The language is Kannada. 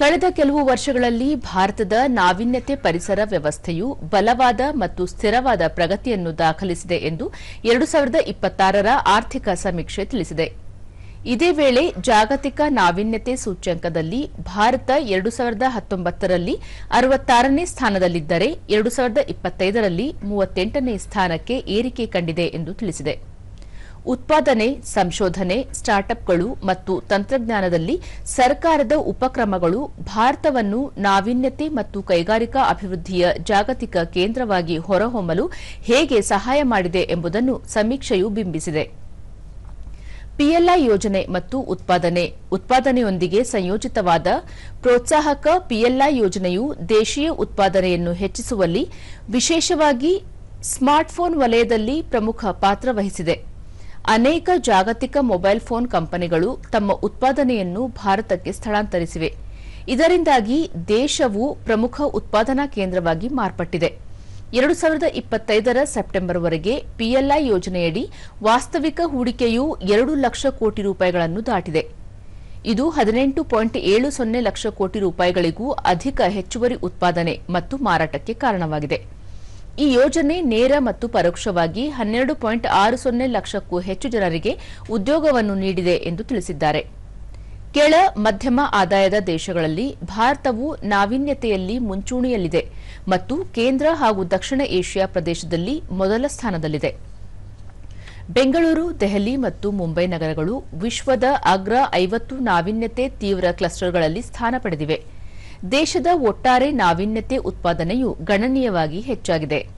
ಕಳೆದ ಕೆಲವು ವರ್ಷಗಳಲ್ಲಿ ಭಾರತದ ನಾವೀನ್ಯತೆ ಪರಿಸರ ವ್ಯವಸ್ಥೆಯು ಬಲವಾದ ಮತ್ತು ಸ್ಥಿರವಾದ ಪ್ರಗತಿಯನ್ನು ದಾಖಲಿಸಿದೆ ಎಂದು ಎರಡು ಸಾವಿರದ ಇಪ್ಪತ್ತಾರರ ಆರ್ಥಿಕ ಸಮೀಕ್ಷೆ ತಿಳಿಸಿದೆ. ಇದೇ ವೇಳೆ ಜಾಗತಿಕ ನಾವೀನ್ಯತೆ ಸೂಚ್ಯಂಕದಲ್ಲಿ ಭಾರತ ಎರಡು ಸಾವಿರದ ಹತ್ತೊಂಬತ್ತರಲ್ಲಿ ಅರವತ್ತಾರನೇ ಸ್ಥಾನದಲ್ಲಿದ್ದರೆ ಎರಡು ಸಾವಿರದ ಇಪ್ಪತ್ತೈದರಲ್ಲಿ ಮೂವತ್ತೆಂಟನೇ ಸ್ಥಾನಕ್ಕೆ ಏರಿಕೆ ಕಂಡಿದೆ ಎಂದು ತಿಳಿಸಿದೆ. ಉತ್ಪಾದನೆ, ಸಂಶೋಧನೆ, ಸ್ಟಾರ್ಟ್ಅಪ್ಗಳು ಮತ್ತು ತಂತ್ರಜ್ಞಾನದಲ್ಲಿ ಸರ್ಕಾರದ ಉಪಕ್ರಮಗಳು ಭಾರತವನ್ನು ನಾವೀನ್ಯತೆ ಮತ್ತು ಕೈಗಾರಿಕಾ ಅಭಿವೃದ್ಧಿಯ ಜಾಗತಿಕ ಕೇಂದ್ರವಾಗಿ ಹೊರಹೊಮ್ಮಲು ಹೇಗೆ ಸಹಾಯ ಮಾಡಿದೆ ಎಂಬುದನ್ನು ಸಮೀಕ್ಷೆಯು ಬಿಂಬಿಸಿದೆ. ಪಿಎಲ್ಐ ಯೋಜನೆ ಮತ್ತು ಉತ್ಪಾದನೆ, ಉತ್ಪಾದನೆಯೊಂದಿಗೆ ಸಂಯೋಜಿತವಾದ ಪ್ರೋತ್ಸಾಹಕ ಪಿಎಲ್ಐ ಯೋಜನೆಯು ದೇಶೀಯ ಉತ್ಪಾದನೆಯನ್ನು ಹೆಚ್ಚಿಸುವಲ್ಲಿ ವಿಶೇಷವಾಗಿ ಸ್ಮಾರ್ಟ್ಫೋನ್ ವಲಯದಲ್ಲಿ ಪ್ರಮುಖ ಪಾತ್ರ ವಹಿಸಿದೆ. ಅನೇಕ ಜಾಗತಿಕ ಮೊಬೈಲ್ ಫೋನ್ ಕಂಪನಿಗಳು ತಮ್ಮ ಉತ್ಪಾದನೆಯನ್ನು ಭಾರತಕ್ಕೆ ಸ್ಥಳಾಂತರಿಸಿವೆ. ಇದರಿಂದಾಗಿ ದೇಶವು ಪ್ರಮುಖ ಉತ್ಪಾದನಾ ಕೇಂದ್ರವಾಗಿ ಮಾರ್ಪಟ್ಟಿದೆ. ಎರಡು ಸಾವಿರದ ಇಪ್ಪತ್ತೈದರ ಸೆಪ್ಟೆಂಬರ್ವರೆಗೆ ಪಿಎಲ್ಐ ಯೋಜನೆಯಡಿ ವಾಸ್ತವಿಕ ಹೂಡಿಕೆಯು ಎರಡು ಲಕ್ಷ ಕೋಟಿ ರೂಪಾಯಿಗಳನ್ನು ದಾಟಿದೆ. ಇದು ಹದಿನೆಂಟು ಪಾಯಿಂಟ್ ಏಳು ಸೊನ್ನೆ ಲಕ್ಷ ಕೋಟಿ ರೂಪಾಯಿಗಳಿಗೂ ಅಧಿಕ ಹೆಚ್ಚುವರಿ ಉತ್ಪಾದನೆ ಮತ್ತು ಮಾರಾಟಕ್ಕೆ ಕಾರಣವಾಗಿದೆ. ಈ ಯೋಜನೆ ನೇರ ಮತ್ತು ಪರೋಕ್ಷವಾಗಿ ಹನ್ನೆರಡು ಪಾಯಿಂಟ್ ಆರು ಸೊನ್ನೆ ಲಕ್ಷಕ್ಕೂ ಹೆಚ್ಚು ಜನರಿಗೆ ಉದ್ಯೋಗವನ್ನು ನೀಡಿದೆ ಎಂದು ತಿಳಿಸಿದ್ದಾರೆ. ಕೆಳ ಮಧ್ಯಮ ಆದಾಯದ ದೇಶಗಳಲ್ಲಿ ಭಾರತವು ನಾವೀನ್ಯತೆಯಲ್ಲಿ ಮುಂಚೂಣಿಯಲ್ಲಿದೆ ಮತ್ತು ಕೇಂದ್ರ ಹಾಗೂ ದಕ್ಷಿಣ ಏಷ್ಯಾ ಪ್ರದೇಶದಲ್ಲಿ ಮೊದಲ ಸ್ಥಾನದಲ್ಲಿದೆ. ಬೆಂಗಳೂರು, ದೆಹಲಿ ಮತ್ತು ಮುಂಬೈ ನಗರಗಳು ವಿಶ್ವದ ಅಗ್ರ ಐವತ್ತು ನಾವೀನ್ಯತೆ ತೀವ್ರ ಕ್ಲಸ್ಟರ್ಗಳಲ್ಲಿ ಸ್ಥಾನ ಪಡೆದಿವೆ. ದೇಶದ ಒಟ್ಟಾರೆ ನಾವೀನ್ಯತೆ ಉತ್ಪಾದನೆಯು ಗಣನೀಯವಾಗಿ ಹೆಚ್ಚಾಗಿದೆ.